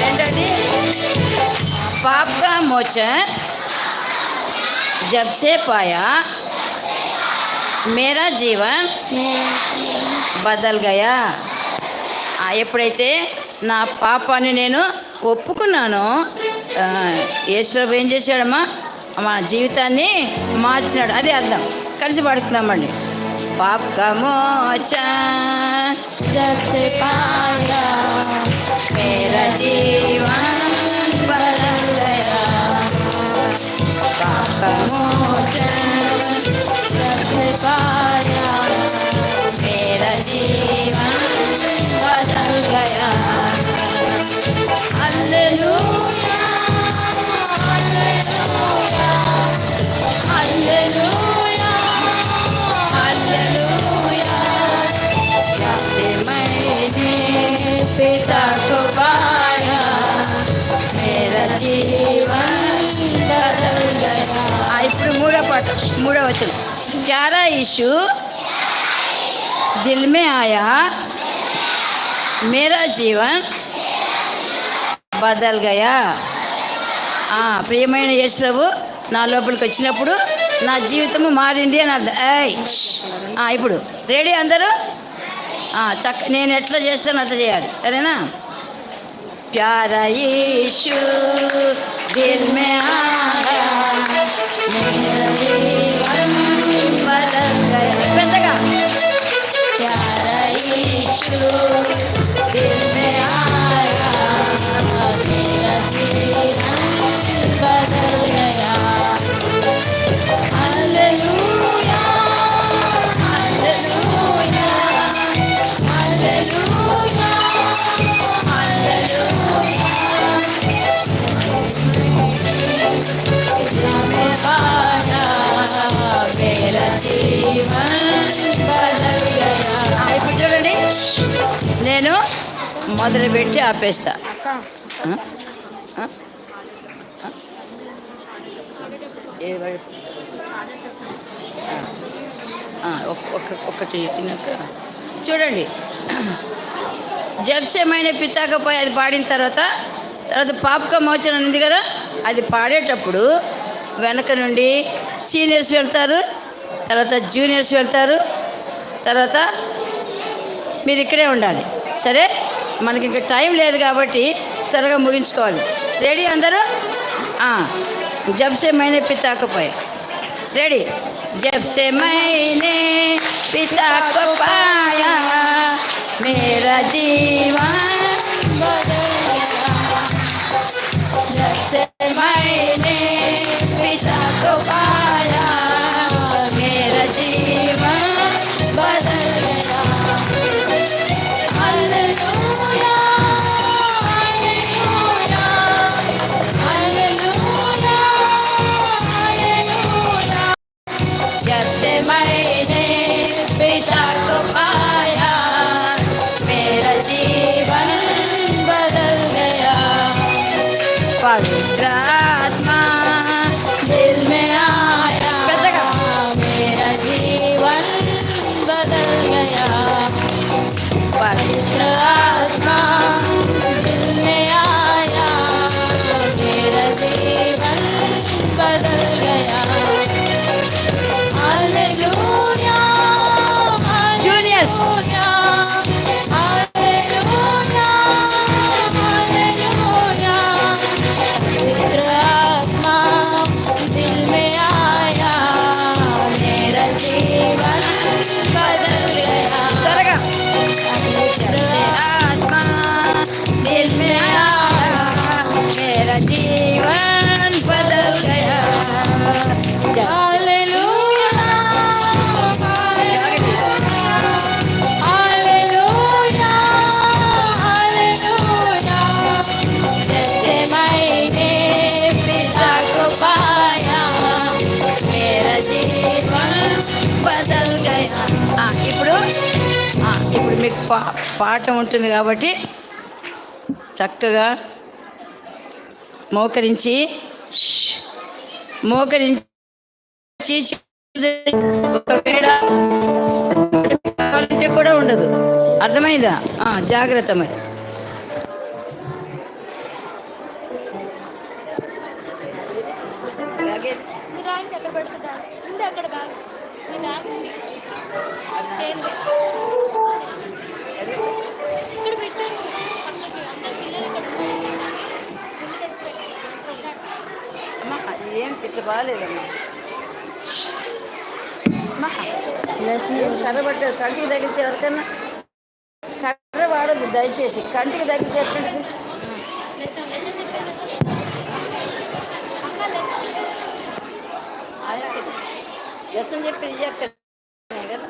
రెండోది పాప్కా మోచన్ జబ్సే పాయా మేరా జీవన్ బదల్ గయా ఎప్పుడైతే నా పాపాన్ని నేను ఒప్పుకున్నాను యేసుప్రభు ఏం చేశాడమ్మా? మా జీవితాన్ని మార్చినాడు. అది అర్థం. కలిసి పాడుకుందామండి. पाप का मोचन जब से पाया मेरा जीवन बदल गया। पाप का मोचन जब से पाया मेरा जीवन बदल गया। మూడో పాట మూడో వచ్చిన ప్యారా ఇషు దిల్ మే ఆయా మేరా జీవన్ బదల్ గయా ఆ, ప్రియమైన యేసు ప్రభు నా లోపలికి వచ్చినప్పుడు నా జీవితము మారింది అని అర్థం ఏయ్ ష్. ఆ, ఇప్పుడు రెడీ అందరూ ఆ, చక్క నేను ఎట్లా చేస్తాను అట్లా చేయాలి సరేనా प्यारा यीशु दिल में आया పెద్దగా. మొదలుపెట్టి ఆపేస్తా ఆ? ఆ? ఆ? ఏది వాడు? ఆ. ఆ, ఒక్- ఒక్క- ఒక్కటి విన్నాక చూడండి జబ్సమైన పితాకపోయి అది పాడిన తర్వాత తర్వాత పాపక మోచన ఉంది కదా అది పాడేటప్పుడు వెనక నుండి సీనియర్స్ వెళ్తారు తర్వాత జూనియర్స్ వెళ్తారు తర్వాత మీరు ఇక్కడే ఉండాలి సరే మనకి ఇంకా టైం లేదు కాబట్టి త్వరగా ముగించుకోవాలి రెడీ అందరూ ఆ, జబ్సే మైనే పితాకపోయి रेडी जब से मैंने पिता को पाया मेरा जीवन बदल गया जब से मैंने పా పాట ఉంటుంది కాబట్టి చక్కగా మోకరించి మోకరించి ఒకవేళ కావాలంటే కూడా ఉండదు. అర్థమైందా? ఆ, జాగ్రత్త మరి. పెడుతుందా? అక్కడ బ్యాగ్ మీ బ్యాగ్ అది ఏం పిట్ల బాగాలేదమ్మా కర్ర కంటికి తగిలితే ఎవరికన్నా కర్ర వాడద్దు దయచేసి కంటికి తగిలితే చెప్పి చెప్పాను కదా